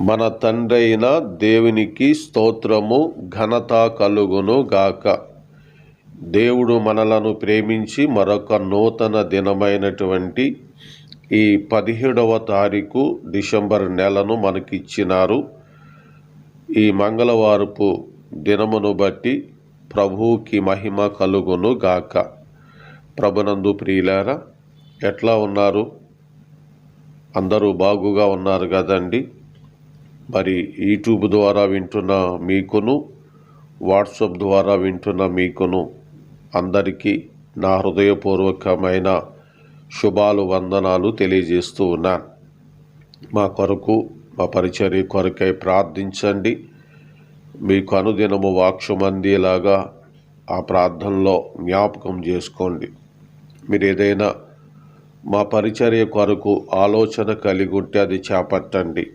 మన తండ్రైన దేవునికి స్తోత్రము ఘనత కలుగును గాక. దేవుడు మనలను ప్రేమించి మరొక నూతన దినమైనటువంటి ఈ పదిహేడవ తారీఖు డిసెంబర్ నెలను మనకిచ్చినారు. ఈ మంగళవారపు దినమును బట్టి ప్రభువుకి మహిమ కలుగును గాక. ప్రభునందు ప్రియులారా ఎట్లా ఉన్నారు? అందరూ బాగుగా ఉన్నారు కదండి. మరి యూట్యూబ్ ద్వారా వింటున్న మీకును వాట్సాప్ ద్వారా వింటున్న మీకును అందరికీ నా హృదయపూర్వకమైన శుభాలు వందనాలు తెలియజేస్తూ ఉన్నాను. మా కొరకు మా పరిచర్య కొరకై ప్రార్థించండి. మీకు అనుదినము వాక్షమందేలాగా ఆ ప్రార్థనలో జ్ఞాపకం చేసుకోండి. మీరు ఏదైనా మా పరిచర్య కొరకు ఆలోచన కలిగి ఉంటే అది చేపట్టండి.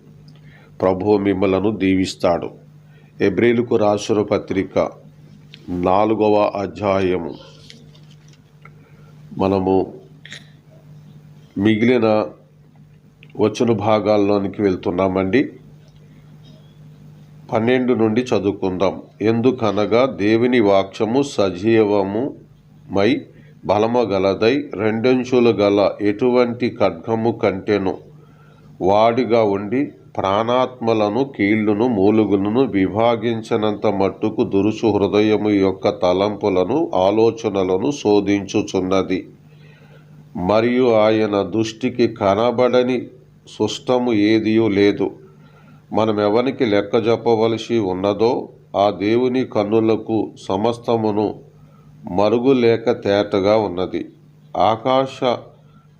ప్రభు మిమ్మలను దీవిస్తాడు. ఎబ్రిలుకు రాసిన పత్రిక నాలుగవ అధ్యాయము. మనము మిగిలిన వచ్చిన భాగాల్లోనికి వెళ్తున్నామండి. పన్నెండు నుండి చదువుకుందాం. ఎందుకనగా దేవుని వాక్యము సజీవము మై బలము గలదై రెండంచులు గల ఎటువంటి ఖడ్గము కంటెను వాడిగా ఉండి ప్రాణాత్మలను కీళ్ళును మూలుగులను విభాగించినంత మట్టుకు దురుసు హృదయము యొక్క తలంపులను ఆలోచనలను శోధించుచున్నది. మరియు ఆయన దృష్టికి కనబడని సుష్టము ఏదియూ లేదు. మనం ఎవరికి లెక్క చెప్పవలసి ఉన్నదో ఆ దేవుని కన్నులకు సమస్తమును మరుగులేక తేటగా ఉన్నది. ఆకాశ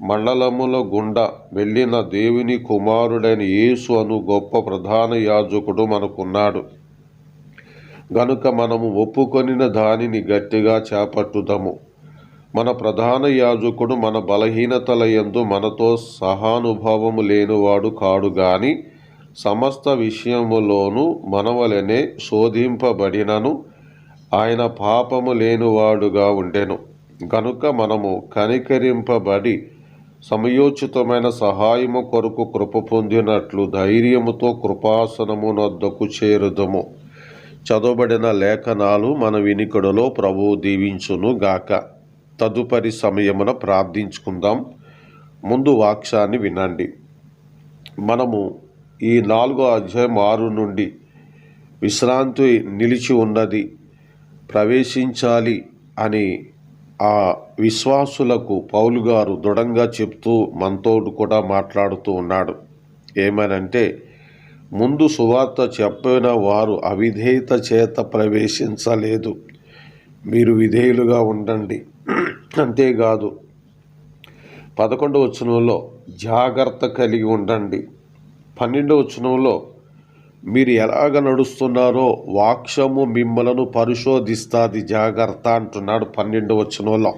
మండలముల గుండా వెళ్ళిన దేవుని కుమారుడైన యేసు అను గొప్ప ప్రధాన యాజకుడు మనకున్నాడు. గనుక మనము ఒప్పుకొనిన దానిని గట్టిగా చేపట్టుదము. మన ప్రధాన యాజకుడు మన బలహీనతల ఎందు మనతో సహానుభావము లేనివాడు కాడు గాని సమస్త విషయములోనూ మనవలనే శోధింపబడినను ఆయన పాపము లేనివాడుగా ఉండెను. గనుక మనము కనికరింపబడి సమయోచితమైన సహాయము కొరకు కృప పొందినట్లు ధైర్యముతో కృపాసనమునొద్దకు చేరుదము. చదవబడిన లేఖనాలు మన వినికడలో ప్రభువు దీవించును గాక. తదుపరి సమయమున ప్రార్థించుకుందాం. ముందు వాక్యాన్ని వినండి. మనము ఈ నాలుగో అధ్యాయం ఆరు నుండి విశ్రాంతి నిలిచి ఉన్నది. ప్రవేశించాలి అని ఆ విశ్వాసులకు పౌలు గారు దృఢంగా చెప్తూ మనతోడు కూడా మాట్లాడుతూ ఉన్నాడు. ఏమనంటే ముందు సువార్త చెప్పిన వారు అవిధేయత చేత ప్రవేశించలేదు. మీరు విధేయులుగా ఉండండి. అంతేకాదు పదకొండవ వచనంలో జాగ్రత్త కలిగి ఉండండి. పన్నెండవ వచనంలో మీరు ఎలాగ నడుస్తున్నారో వాక్షము మిమ్మలను పరిశోధిస్తాది. జాగ్రత్త అంటున్నాడు పన్నెండు వచనంలో.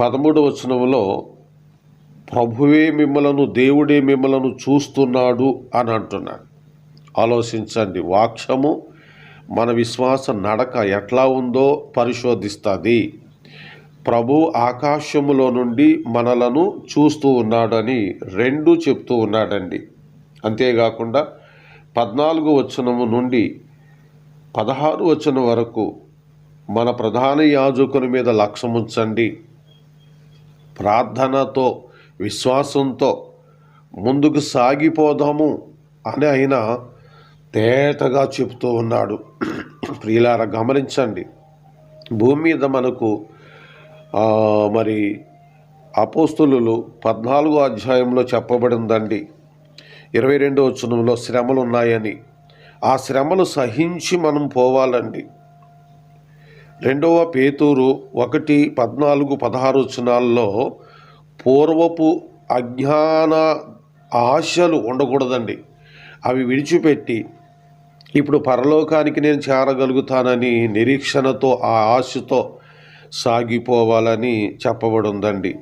పదమూడు వచనంలో ప్రభువే మిమ్మలను దేవుడే మిమ్మలను చూస్తున్నాడు అని అంటున్నాడు. ఆలోచించండి వాక్షము మన విశ్వాస నడక ఎట్లా ఉందో పరిశోధిస్తుంది. ప్రభు ఆకాశములో నుండి మనలను చూస్తూ ఉన్నాడని రెండు చెప్తూ ఉన్నాడండి. అంతేకాకుండా పద్నాలుగు వచనము నుండి పదహారు వచనం వరకు మన ప్రధాన యాజకుని మీద లక్ష్యం ఉంచండి ప్రార్థనతో విశ్వాసంతో ముందుకు సాగిపోదాము అని ఆయన తేటగా చెప్తూ ఉన్నాడు. ప్రియులార గమనించండి. భూమి మీద మనకు మరి అపోస్తులు పద్నాలుగో అధ్యాయంలో చెప్పబడిందండి. ఇరవై రెండవ వచనంలో శ్రమలు ఉన్నాయని ఆ శ్రమలు సహించి మనం పోవాలండి. రెండవ పేతూరు ఒకటి పద్నాలుగు పదహారు వచనాల్లో పూర్వపు అజ్ఞాన ఆశలు ఉండకూడదండి. అవి విడిచిపెట్టి ఇప్పుడు పరలోకానికి నేను చేరగలుగుతానని నిరీక్షణతో ఆ ఆశతో సాగిపోవాలని చెప్పబడిందండి.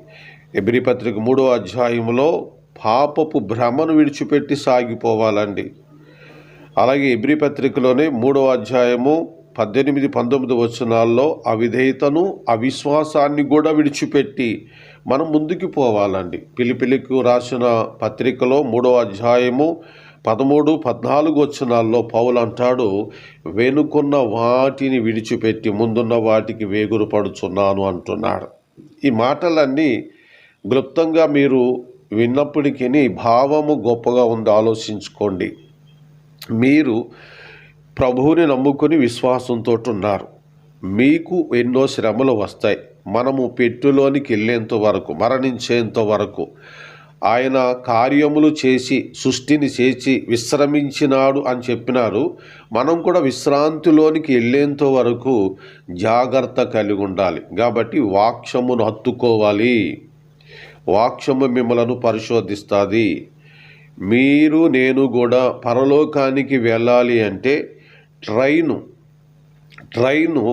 ఎబ్రి పత్రిక మూడో అధ్యాయంలో పాపపు భ్రమను విడిచిపెట్టి సాగిపోవాలండి. అలాగే ఎబ్రి పత్రికలోనే మూడో అధ్యాయము పద్దెనిమిది పంతొమ్మిది వచనాల్లో అవిధేయతను అవిశ్వాసాన్ని కూడా విడిచిపెట్టి మనం ముందుకు పోవాలండి. పిలిపిలికు రాసిన పత్రికలో మూడో అధ్యాయము పదమూడు పద్నాలుగు వచనాల్లో పౌలు అంటాడు వెనుకున్న వాటిని విడిచిపెట్టి ముందున్న వాటికి వేగురు పడుచున్నాను అంటున్నాడు. ఈ మాటలన్నీ క్లుప్తంగా మీరు విన్నప్పటికీ భావము గొప్పగా ఉంది. ఆలోచించుకోండి. మీరు ప్రభువుని నమ్ముకొని విశ్వాసంతో ఉన్నారు మీకు ఎన్నో శ్రమలు వస్తాయి. మనము పెట్టులోనికి వెళ్ళేంత వరకు మరణించేంత వరకు ఆయన కార్యములు చేసి సృష్టిని చేసి విశ్రమించినాడు అని చెప్పినారు. మనం కూడా విశ్రాంతిలోనికి వెళ్ళేంత వరకు జాగ్రత్త కలిగి ఉండాలి. కాబట్టి వాక్యమును హత్తుకోవాలి. వాక్యము మిమ్మలను పరిశోధిస్తుంది. మీరు నేను కూడా పరలోకానికి వెళ్ళాలి అంటే ట్రైను ట్రైను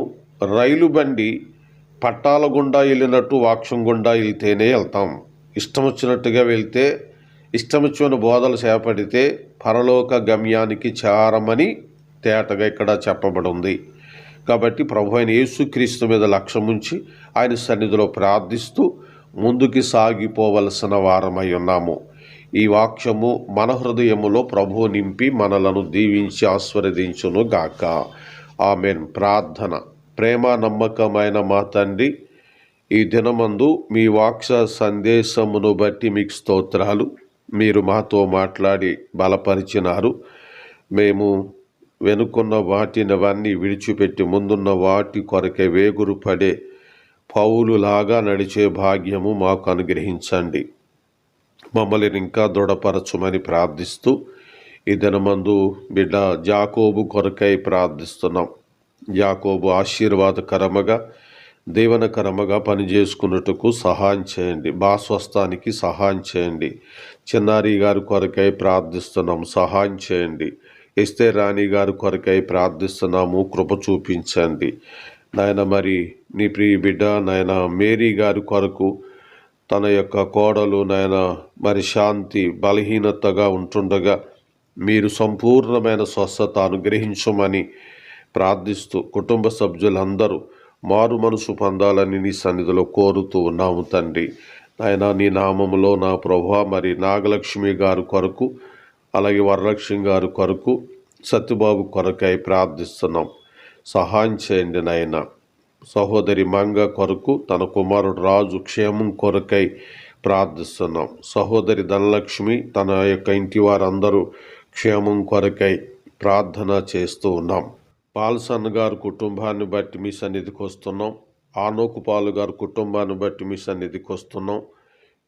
రైలు బండి పట్టాల గుండా వెళ్ళినట్టు వాక్షం గుండా వెళ్తేనే వెళ్తాం. ఇష్టం వచ్చినట్టుగా వెళ్తే ఇష్టం వచ్చిన బోధలు చేపడితే పరలోక గమ్యానికి చేరమని తేటగా ఇక్కడ చెప్పబడింది. కాబట్టి ప్రభు అయిన యేసుక్రీస్తు మీద లక్ష్యం ఉంచి ఆయన సన్నిధిలో ప్రార్థిస్తూ ముందుకి సాగిపోవలసిన వారమై ఉన్నాము. ఈ వాక్యము మన హృదయములో ప్రభు నింపి మనలను దీవించి ఆస్వాదించును గాక. ఆమెన్. ప్రార్థన. ప్రేమ నమ్మకమైన మా తండ్రి ఈ దినమందు మీ వాక్స సందేశమును బట్టి మీకు స్తోత్రాలు. మీరు మాతో మాట్లాడి బలపరిచినారు. మేము వెనుకున్న వాటినవన్నీ విడిచిపెట్టి ముందున్న వాటి కొరకే వేగురు పడే పౌలులాగా నడిచే భాగ్యము మాకు అనుగ్రహించండి. మమ్మల్ని ఇంకా దృఢపరచుమని ప్రార్థిస్తూ ఈ దినమందు బిడ్డ జాకోబు కొరకై ప్రార్థిస్తున్నాం. జాకోబు ఆశీర్వాదకరముగా దీవనకరముగా పనిచేసుకున్నట్టుకు సహాయం చేయండి. బాస్వస్థానికి సహాయం చేయండి. చిన్నారి గారి కొరకై ప్రార్థిస్తున్నాం. సహాయం చేయండి. ఎస్తే రాణి గారి కొరకై ప్రార్థిస్తున్నాము. కృప చూపించండి. నాయన మరి నీ ప్రియ బిడ్డ నాయన మేరీ గారి కొరకు తన యొక్క కోడలు నాయన మరి శాంతి బలహీనతగా ఉంటుండగా మీరు సంపూర్ణమైన స్వస్థత అనుగ్రహించమని ప్రార్థిస్తూ కుటుంబ సభ్యులందరూ మారు మనసు పొందాలని నీ సన్నిధిలో కోరుతూ ఉన్నాము తండ్రి. నాయన నీ నామములో నా ప్రభా మరి నాగలక్ష్మి గారు కొరకు అలాగే వరలక్ష్మి గారు కొరకు సత్యబాబు కొరకై ప్రార్థిస్తున్నాం. సహాయం చేయండి నాయన. సహోదరి మంగ కొరకు తన కుమారుడు రాజు క్షేమం కొరకై ప్రార్థిస్తున్నాం. సహోదరి ధనలక్ష్మి తన యొక్క ఇంటి వారందరూ క్షేమం కొరకై ప్రార్థన చేస్తూ ఉన్నాం. పాల్సన్ గారు కుటుంబాన్ని బట్టి మీ సన్నిధికి వస్తున్నాం. ఆనోకు పాలు గారు కుటుంబాన్ని బట్టి మీ సన్నిధికి వస్తున్నాం.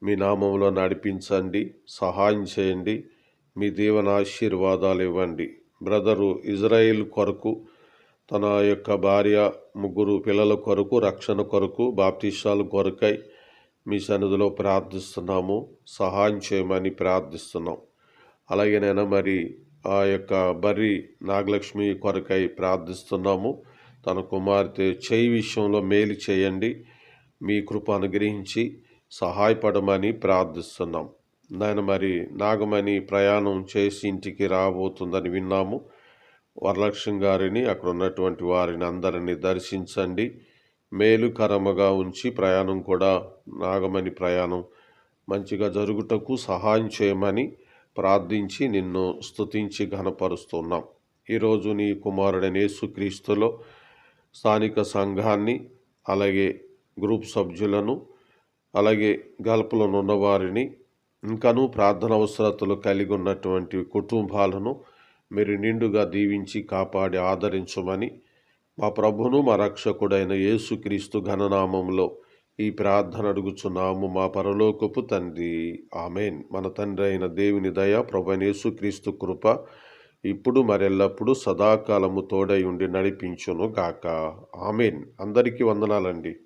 మీ నామంలో నడిపించండి సహాయం చేయండి మీ దీవెన ఆశీర్వాదాలు ఇవ్వండి. బ్రదరు ఇజ్రాయిల్ కొరకు తన యొక్క భార్య ముగ్గురు పిల్లల కొరకు రక్షణ కొరకు బాప్తిషాలు కొరకై మీ సన్నిధిలో ప్రార్థిస్తున్నాము. సహాయం చేయమని ప్రార్థిస్తున్నాం. అలాగే నేను మరి ఆ యొక్క బర్రి నాగలక్ష్మి కొరకై ప్రార్థిస్తున్నాము. తన కుమార్తె చేయి విషయంలో మేలు చేయండి. మీ కృప అనుగ్రహించి సహాయపడమని ప్రార్థిస్తున్నాం. నాయన మరి నాగమణి ప్రయాణం చేసి ఇంటికి రాబోతుందని విన్నాము. వరలక్ష్మి గారిని అక్కడ ఉన్నటువంటి వారిని అందరినీ దర్శించండి. మేలుకరముగా ఉంచి ప్రయాణం కూడా నాగమణి ప్రయాణం మంచిగా జరుగుటకు సహాయం చేయమని ప్రార్థించి నిన్ను స్తుతించి ఘనపరుస్తున్నాం. ఈరోజు నీ కుమారుడైన యేసుక్రీస్తులో స్థానిక సంఘాన్ని అలాగే గ్రూప్ సభ్యులను అలాగే గల్పులను ఉన్నవారిని ఇంకనూ ప్రార్థన అవసరతలు కలిగి ఉన్నటువంటి కుటుంబాలను మీరు నిండుగా దీవించి కాపాడి ఆదరించమని మా ప్రభును మా రక్షకుడైన యేసుక్రీస్తు ఘననామంలో ఈ ప్రార్థన అడుగుచున్నాము. మా పరలోకపు తండ్రి ఆమెన్. మన తండ్రి అయిన దేవుని దయ ప్రభు యేసుక్రీస్తు కృప ఇప్పుడు మరెల్లప్పుడు సదాకాలము తోడై ఉండి నడిపించును గాక. ఆమెన్. అందరికీ వందనాలండి.